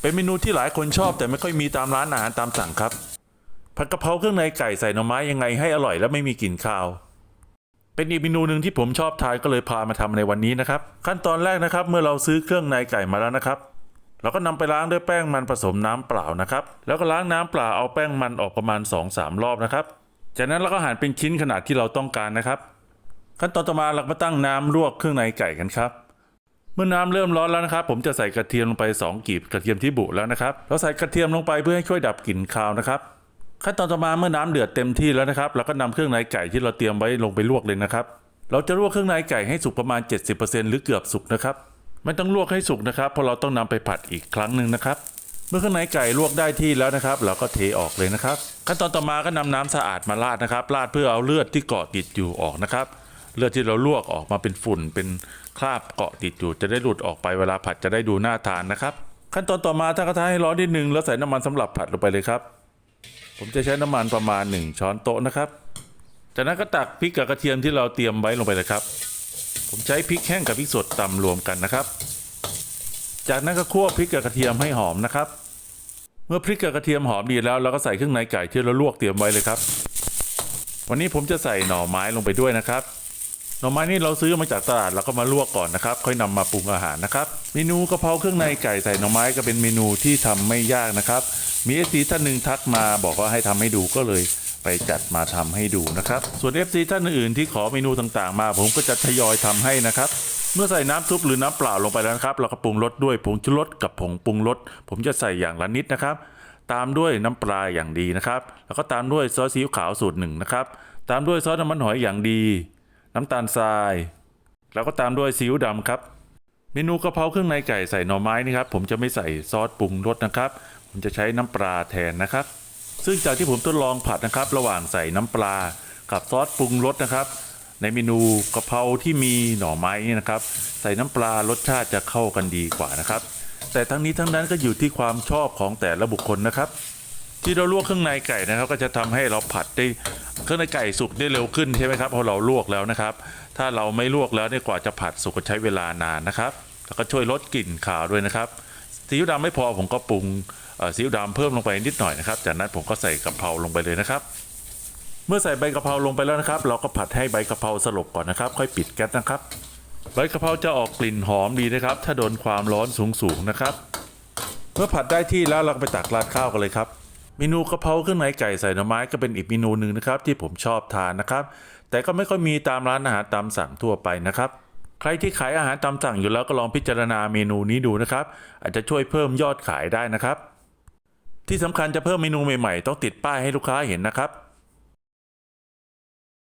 เป็นเมนูที่หลายคนชอบแต่ไม่ค่อยมีตามร้านอาหารตามสั่งครับ ผัดกะเพราเครื่องในไก่ใส่หน่อไม้ยังไงให้อร่อยและไม่มีกลิ่นคาว เป็นอีกเมนูหนึ่งที่ผมชอบทานก็เลยพามาทำในวันนี้นะครับ ขั้นตอนแรกนะครับ เมื่อเราซื้อเครื่องในไก่มาแล้วนะครับ เราก็นำไปล้างด้วยแป้งมันผสมน้ำเปล่านะครับ แล้วก็ล้างน้ำเปล่าเอาแป้งมันออกประมาณ 2-3 รอบนะครับ จากนั้นเราก็หั่นเป็นชิ้นขนาดที่เราต้องการนะครับ ขั้นตอนต่อมาเรามาตั้งน้ำลวกเครื่องในไก่กันครับ เมื่อน้ำเริ่มร้อนแล้วนะครับ ผมจะใส่กระเทียมลงไป 2กีบกระเทียมที่บุแล้วนะครับเราใส่กระเทียมลงไปเพื่อให้ช่วยดับกลิ่นคาวนะครับขั้นตอนต่อมาเมื่อน้ำเดือดเต็มที่แล้วนะครับเราก็นำเครื่องในไก่ที่เราเตรียมไว้ลงไปลวกเลยนะครับ เราจะลวกเครื่องในไก่ให้สุกประมาณ 70%หรือเกือบสุกนะครับไม่ต้องลวกให้สุกนะครับเพราะเราต้องนำไปผัดอีกครั้งหนึ่งนะครับ เมื่อเครื่องในไก่ลวกได้ที่แล้วนะครับ เราก็เทออกเลยนะครับ ขั้นตอนต่อมาก็นำน้ำสะอาดมาราดนะครับราดเพื่อเอาเลือดที่เกาะติดอยู่ออกนะครับ เลือดที่เราลวกออกมาเป็นฝุ่น เป็นคราบเกาะติดอยู่จะได้หลุดออกไปเวลาผัดจะได้ดูน่าทานนะครับ ขั้นตอนต่อมาถ้ากระทะให้ร้อนนิดนึงแล้วใส่น้ำมันสำหรับผัดลงไปเลยครับ ผมจะใช้น้ำมันประมาณ 1 ช้อนโต๊ะนะครับ จากนั้นก็ตักพริกกับกระเทียมที่เราเตรียมไว้ลงไปเลยครับ ผมใช้พริกแห้งกับพริกสดตำรวมกันนะครับ จากนั้นก็คั่วพริกกับกระเทียมให้หอมนะครับ เมื่อพริกกับกระเทียมหอมดีแล้วเราก็ใส่เครื่องในไก่ที่เราลวกเตรียมไว้เลยครับวันนี้ผมจะใส่หน่อไม้ลงไปด้วยนะครับ หน่อไม้นี่เราซื้อมาจากตลาดแล้วก็มาลวกก่อนนะครับ ค่อยนำมาปรุงอาหารนะครับ เมนูกะเพราเครื่องในไก่ใส่หน่อไม้ก็เป็นเมนูที่ทำไม่ยากนะครับ มีเอฟซีท่านหนึ่งทักมาบอกว่าให้ทำให้ดูก็เลยไปจัดมาทำให้ดูนะครับ ส่วน FC ท่านอื่นที่ขอเมนูต่างๆ มา ผมก็จะทยอยทำให้นะครับ เมื่อใส่น้ำซุปหรือน้ำเปล่าลงไปแล้วนะครับ เราก็ปรุงรสด้วยผงชูรสกับผงปรุงรสผมจะใส่อย่างละนิดนะครับ ตามด้วยน้ำปลาอย่างดีนะครับ แล้วก็ตามด้วยซอสซีอิ๊วขาวสูตรหนึ่งนะครับ ตามด้วยซอสน้ำมันหอยอย่างดี น้ำตาลทราย แล้วก็ตามด้วยซีอิ๊วดำครับ เมนูกะเพราเครื่องในไก่ใส่หน่อไม้นี่ครับผมจะไม่ใส่ซอสปรุงรสนะครับ ผมจะใช้น้ำปลาแทนนะครับ ซึ่งจากที่ผมทดลองผัดนะครับ ระหว่างใส่น้ำปลากับซอสปรุงรสนะครับ ในเมนูกะเพราที่มีหน่อไม้นี่นะครับ ใส่น้ำปลารสชาติจะเข้ากันดีกว่านะครับ แต่ทั้งนี้ทั้งนั้นก็อยู่ที่ความชอบของแต่ละบุคคลนะครับ ที่เราลวกเครื่องในไก่นะครับ ก็จะทำให้เราผัดได้เครื่องในไก่สุกได้เร็วขึ้นใช่ไหมครับพราะเราลวกแล้วนะครับ ถ้าเราไม่ลวกแล้วเนี่ยกว่าจะผัดสุกก็ใช้เวลานานนะครับ แล้วก็ช่วยลดกลิ่นขาวด้วยนะครับซีอิ๊วดำไม่พอผมก็ปรุงซีอิ๊วดำเพิ่มลงไปนิดหน่อยนะครับ จากนั้นผมก็ใส่กะเพราลงไปเลยนะครับ เมื่อใส่ใบกะเพราลงไปแล้วนะครับ เราก็ผัดให้ใบกะเพราสลบก่อนนะครับ ค่อยปิดแก๊สนะครับ ใบกะเพราจะออกกลิ่นหอมดีนะครับ ถ้าโดนความร้อนสูงๆนะครับ เมื่อผัดได้ที่แล้วเราก็ไปตักราดข้าวกันเลยครับ เมนูกะเพราเครื่องในไก่ใส่หน่อไม้ก็เป็นอีกเมนูหนึ่งนะครับที่ผมชอบทานนะครับ แต่ก็ไม่ค่อยมีตามร้านอาหารตามสั่งทั่วไปนะครับใครที่ขายอาหารตามสั่งอยู่แล้วก็ลองพิจารณาเมนูนี้ดูนะครับ อาจจะช่วยเพิ่มยอดขายได้นะครับ ที่สำคัญจะเพิ่มเมนูใหม่ๆ ต้องติดป้ายให้ลูกค้าเห็นนะครับ